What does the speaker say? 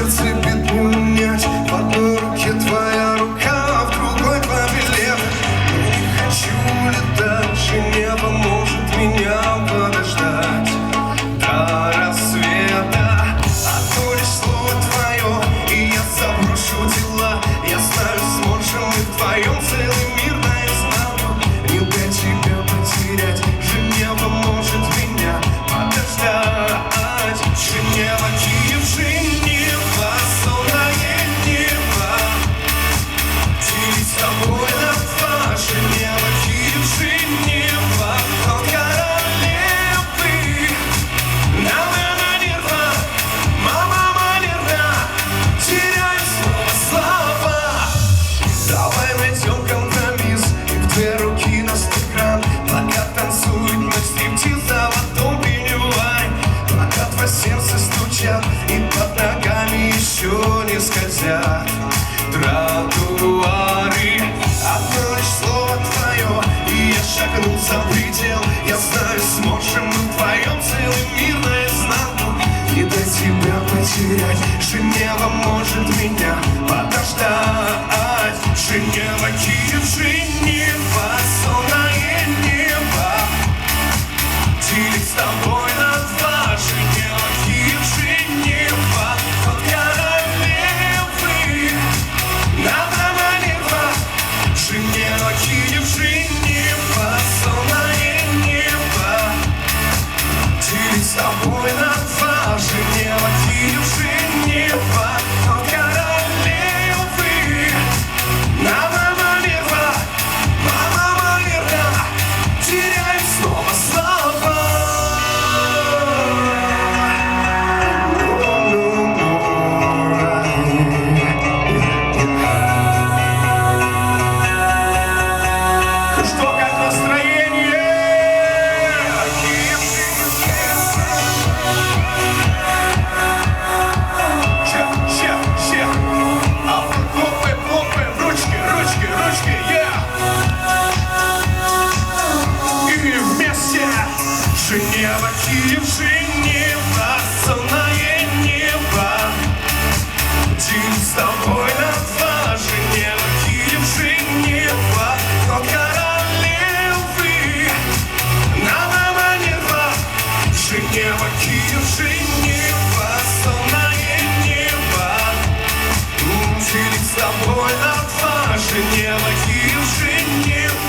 should see. Тротуары. Одно лишь слово твое, и я шагнул за Я знаю, сможем мы вдвоем целый мир наизнанку. Не дать тебя потерять, Женева может меня подождать. Женева, Киев, Женева, Женева, Киев, Женева, сонное небо Учили с тобой на два Женева, Киев, Женева